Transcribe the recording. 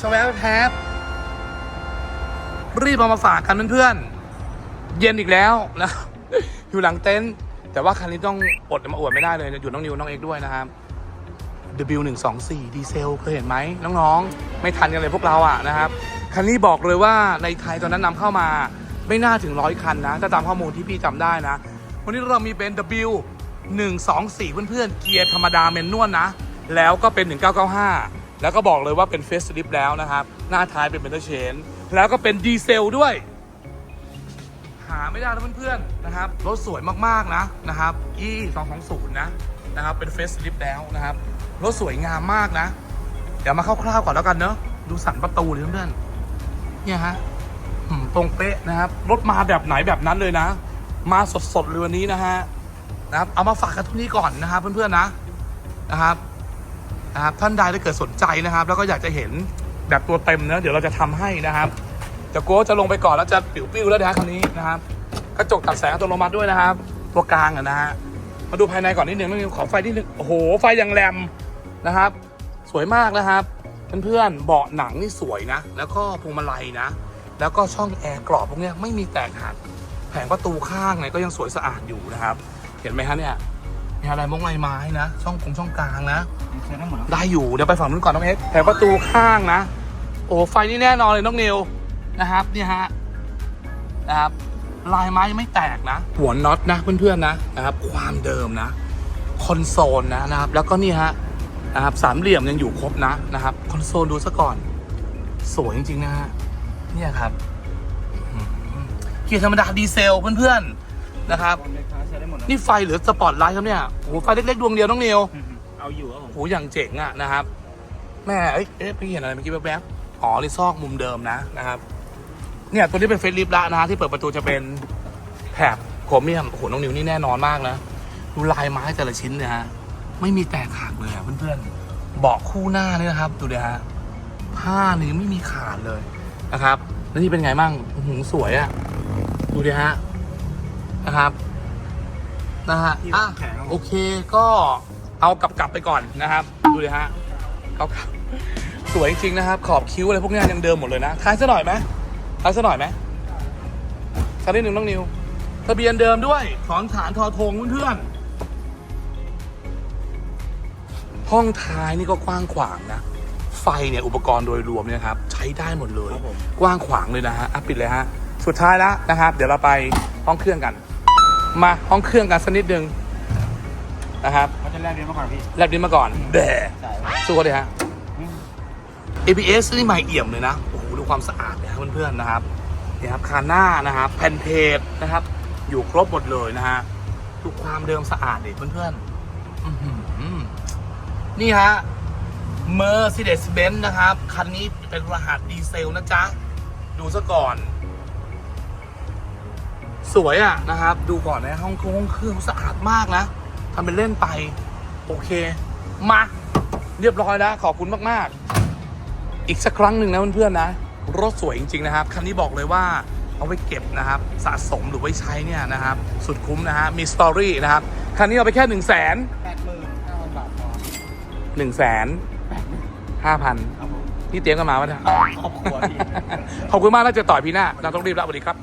ชแวบแทบรีบเอามาฝากกันเพื่อนๆ เย็นอีกแล้วนะ อยู่หลังเต็นท์แต่ว่าคันนี้ต้องอดมาอวดไม่ได้เลย อยู่น้องนิวน้องเอกด้วยนะครับ W124 ดีเซลเคยเห็นไหมน้องๆ ไม่ทันกันเลยพวกเราอะนะครับ คันนี้บอกเลยว่าในไทยตอนนั้นนำเข้ามาไม่น่าถึงร้อยคันนะ ถ้าตามข้อมูลที่พี่จำได้นะ วันนี้เรามีเป็น W124 เพื่อนๆ เกียร์ธรรมดาเมนนวลนะ แล้วก็เป็น 1995 แล้วก็บอกเลยว่าเป็นเฟสลิปแล้วนะครับ หน้าท้ายเป็นเบนเตอร์เชน แล้วก็เป็นดีเซลด้วย หาไม่ได้นะเพื่อนๆนะครับ รถสวยมากๆนะนะครับ e 2 2 0 นะนะครับ เป็นเฟสลิปแล้วนะครับ รถสวยงามมากนะ เดี๋ยวมาคร่าวๆก่อนแล้วกันเนอะดูสันประตูเลยเพื่อนๆเนี่ยฮะตรงเป๊ะนะครับ รถมาแบบไหนแบบนั้นเลยนะ มาสดๆเลยวันนี้นะฮะนะครับ เอามาฝากกันทุกนี้ก่อนนะครับเพื่อนๆนะนะครับ นะครับท่านใดถ้าเกิดสนใจนะครับ แล้วก็อยากจะเห็นแบบตัวเต็มเนอะเดี๋ยวเราจะทำให้นะครับจะโก้จะลงไปก่อนแล้วจะปิวปิ้วๆแล้วนะฮะคันนี้นะครับกระจกตัดแสงอัตโนมัติด้วยนะครับ ตัวกลางอะนะฮะมาดูภายในก่อนนิดนึงนิดนึงขอไฟนิดนึงโอ้โหไฟยังแรมนะครับ สวยมากนะครับเพื่อนๆเบาะหนังนี่สวยนะ แล้วก็พวงมาลัยนะ แล้วก็ช่องแอร์กรอบพวกนี้ไม่มีแตกหักแผงประตูข้างเนี่ยก็ยังสวยสะอาดอยู่นะครับ เห็นไหมฮะเนี่ย มีอะไรมงลายไม้นะ ช่องคงช่องกลางนะ ใช้ได้หมดแล้วได้อยู่ เดี๋ยวไปฝั่งนู้นก่อนน้องเอ็กซ์แผงประตูข้างนะ โอ้ไฟนี่แน่นอนเลยน้องนิวนะครับเนี่ยฮะนะครับลายไม้ยังไม่แตกนะ หัวน็อตนะเพื่อนๆนะนะครับ ความเดิมนะ คอนโซลนะนะครับ แล้วก็นี่ฮะนะครับสามเหลี่ยมยังอยู่ครบนะนะครับ คอนโซลดูซะก่อน สวยจริงๆนะฮะเนี่ยครับอื้อหือเกียร์ธรรมดาดีเซลเพื่อนๆ นะครับบอลเลยครับ ใช้ได้หมดแล้วนี่ไฟหรือสปอตไลท์ครับเนี่ยโอ้โหไฟเล็กๆดวงเดียวน้องนิวเอาอยู่ครับผมโหอย่างเจ๋งอะนะครับ แม่เอ้ยเอ๊ะพี่เห็นอะไรเมื่อกี้แวบๆอ๋อนี่ซอกมุมเดิมนะนะครับ เนี่ยตัวนี้เป็นเฟซลิฟต์ละนะฮะที่เปิดประตูจะเป็นแถบโครเมียมโอ้โหน้องนิวนี่แน่นอนมากนะดูลายไม้แต่ละชิ้นเนี่ยฮะไม่มีแตกหักเลยอะเพื่อนๆเบาะคู่หน้านี่นะครับ ดูดิฮะผ้านี่ไม่มีขาดเลยนะครับ แล้วนี่เป็นไงบ้างอื้อหือสวยอะดูดิฮะ นะครับนะฮะที่อะแข็งครับผโอมเคก็เอากลับกลับๆไปก่อนนะครับ ดูเลยฮะเขาสวยจริงๆนะครับ ขอบคิ้วอะไรพวกนี้ยังเดิมหมดเลยนะท้ายซะหน่อยไหมท้ายซะหน่อยไหมสักนิดหนึ่งน้องนิวทะเบียนเดิมด้วยถอนฐานทอทงเพื่อนๆห้องท้ายนี่ก็กว้างขวางนะ ไฟเนี่ยอุปกรณ์โดยรวมเนี่ยครับ ใช้ได้หมดเลยครับผมกว้างขวางเลยนะฮะอะปิดเลยฮะ สุดท้ายแล้วนะครับ เดี๋ยวเราไปห้องเครื่องกัน มาห้องเครื่องกันสักนิดนึงนะครับเขาจะแลกเรียนมาก่อนพี่แลบลิ้นมาก่อนแด่ใช่สู้เขาเลยฮะ ABS นี่ใหม่เอี่ยมเลยนะโอ้โหดูความสะอาดนะครับเพื่อนๆนะครับเนี่ยครับคานหน้านะครับแผ่นเพจนะครับ อยู่ครบหมดเลยนะฮะดูความเดิมสะอาดดิเพื่อนๆอื้อหือนี่ฮะ Mercedes-Benz นะครับ คันนี้เป็นรหัสดีเซลนะจ๊ะ ดูซะก่อน สวยอะนะครับ ดูก่อนนะห้องเครื่องห้องเครื่องสะอาดมากนะทำเป็นเล่นไป โอเค มา เรียบร้อยแล้วขอบคุณมากๆ อีกสักครั้งหนึ่งนะเพื่อนๆนะ รถสวยจริง ๆ นะครับ คันนี้บอกเลยว่าเอาไว้เก็บนะครับ สะสมหรือไว้ใช้เนี่ยนะครับ สุดคุ้มนะฮะมีสตอรี่นะครับ คันนี้เอาไปแค่1นึ่งแสนแปดหมื่นห้าพันบาทพอหนึ่งแสนห้าพันครับผมนี่เตรียมกันมาวะเนี่ยครอบครัวพี่ ขอบคุณมากแล้วเจอต่อยพี่หน้าเราต้องรีบแล้วสวัสดีครับ